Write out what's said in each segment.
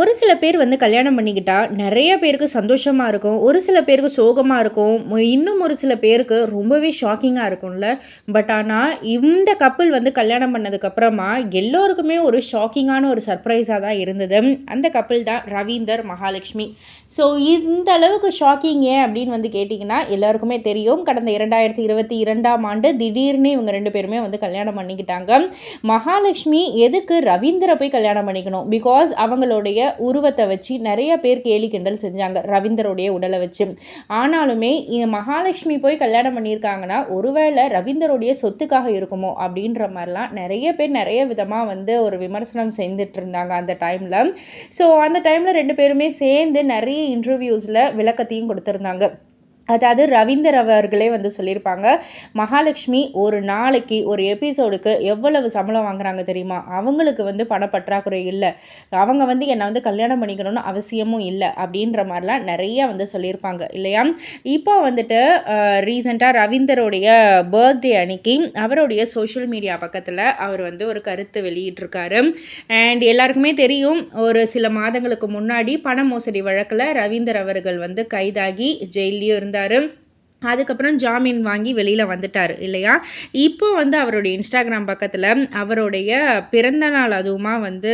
ஒரு சில பேர் வந்து கல்யாணம் பண்ணிக்கிட்டா நிறைய பேருக்கு சந்தோஷமாக இருக்கும். ஒரு சில பேருக்கு சோகமாக இருக்கும். இன்னும் ஒரு சில பேருக்கு ரொம்பவே ஷாக்கிங்காக இருக்கும்ல. பட் ஆனால் இந்த கப்பிள் வந்து கல்யாணம் பண்ணதுக்கப்புறமா எல்லோருக்குமே ஒரு ஷாக்கிங்கான ஒரு சர்ப்ரைஸாக தான் இருந்தது. அந்த கப்பிள் தான் ரவீந்தர் மகாலட்சுமி. ஸோ இந்த அளவுக்கு ஷாக்கிங் ஏன் அப்படின்னு வந்து கேட்டிங்கன்னா எல்லாருக்குமே தெரியும். கடந்த இரண்டாயிரத்தி இருபத்தி இரண்டாம் ஆண்டு திடீர்னு இவங்க ரெண்டு பேருமே வந்து கல்யாணம் பண்ணிக்கிட்டாங்க. மகாலட்சுமி எதுக்கு ரவீந்தரை போய் கல்யாணம் பண்ணிக்கணும்? பிகாஸ் அவங்களுடைய உருவத்தை வச்சு நிறைய பேர் கேலி கிண்டல் செஞ்சாங்க ரவீந்தருடைய உடலை வச்சு. ஆனாலுமே மகாலட்சுமி போய் கல்யாணம் பண்ணியிருக்காங்கன்னா ஒருவேளை ரவீந்தருடைய சொத்துக்காக இருக்குமோ அப்படின்ற மாதிரிலாம் நிறைய பேர் நிறைய விதமாக வந்து ஒரு விமர்சனம் செஞ்சுட்டு இருந்தாங்க அந்த டைமில் ஸோ அந்த டைமில் ரெண்டு பேருமே சேர்ந்து நிறைய இன்டர்வியூஸில் விளக்கத்தையும் கொடுத்துருந்தாங்க. அதாவது ரவீந்தர் அவர்களே வந்து சொல்லியிருப்பாங்க மகாலட்சுமி ஒரு நாளைக்கு ஒரு எபிசோடுக்கு எவ்வளவு சம்பளம் வாங்குறாங்க தெரியுமா? அவங்களுக்கு வந்து பணப்பற்றாக்குறை இல்லை. அவங்க வந்து என்னை வந்து கல்யாணம் பண்ணிக்கணும்னு அவசியமும் இல்லை. அப்படின்ற மாதிரிலாம் நிறைய வந்து சொல்லியிருப்பாங்க இல்லையா? இப்போ வந்துட்டு ரீசெண்டாக ரவீந்தருடைய பர்த்டே அன்னைக்கு அவருடைய சோஷியல் மீடியா பக்கத்தில் அவர் வந்து ஒரு கருத்து வெளியிட்டிருக்காரு. அண்ட் எல்லாருக்குமே தெரியும் ஒரு சில மாதங்களுக்கு முன்னாடி பண மோசடி வழக்கில் ரவீந்தர் அவர்கள் வந்து கைதாகி ஜெயிலையும் இருந்து എന്തായാലും அதுக்கப்புறம் ஜாமீன் வாங்கி வெளியில் வந்துட்டார் இல்லையா? இப்போ வந்து அவருடைய இன்ஸ்டாகிராம் பக்கத்தில் அவருடைய பிறந்த நாள் அதுவுமா வந்து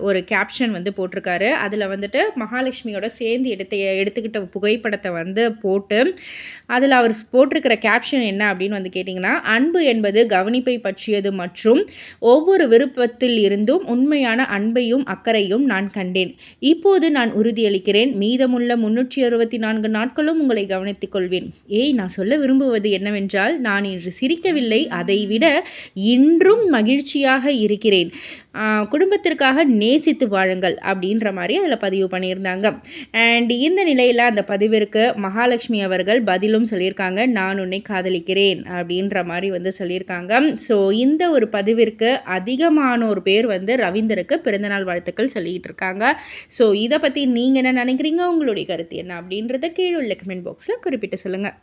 ஒரு கேப்ஷன் வந்து போட்டிருக்காரு. அதில் வந்துட்டு மகாலட்சுமியோட சேர்ந்து எடுத்த எடுத்துக்கிட்ட புகைப்படத்தை வந்து போட்டு அதில் அவர் போட்டிருக்கிற கேப்ஷன் என்ன அப்படின்னு வந்து கேட்டிங்கன்னா அன்பு என்பது கவனிப்பை பற்றியது மற்றும் ஒவ்வொரு விருப்பத்தில் இருந்தும் உண்மையான அன்பையும் அக்கறையும் நான் கண்டேன். இப்போது நான் உறுதியளிக்கிறேன். மீதமுள்ள முன்னூற்றி அறுபத்தி நான்கு நாட்களும் உங்களை கவனித்துக் கொள்வேன். ஏ ஏய் நான் சொல்ல விரும்புவது என்னவென்றால் நான் இன்று சிரிக்கவில்லை அதைவிட இன்றும் மகிழ்ச்சியாக இருக்கிறேன். குடும்பத்திற்காக நேசித்து வாழுங்கள் அப்படின்ற மாதிரி அதில் பதிவு பண்ணியிருந்தாங்க. அண்ட் இந்த நிலையில் அந்த பதிவிற்கு மகாலட்சுமி அவர்கள் பதிலும் சொல்லியிருக்காங்க நான் உன்னை காதலிக்கிறேன் அப்படின்ற மாதிரி வந்து சொல்லியிருக்காங்க. ஸோ இந்த ஒரு பதிவிற்கு அதிகமானோர் பேர் வந்து ரவீந்தருக்கு பிறந்தநாள் வாழ்த்துக்கள் சொல்லிகிட்டு இருக்காங்க. ஸோ இதை பற்றி நீங்கள் என்ன நினைக்கிறீங்க? உங்களுடைய கருத்து என்ன அப்படின்றத கீழே உள்ள கமெண்ட் பாக்ஸில் குறிப்பிட்டு சொல்லுங்கள்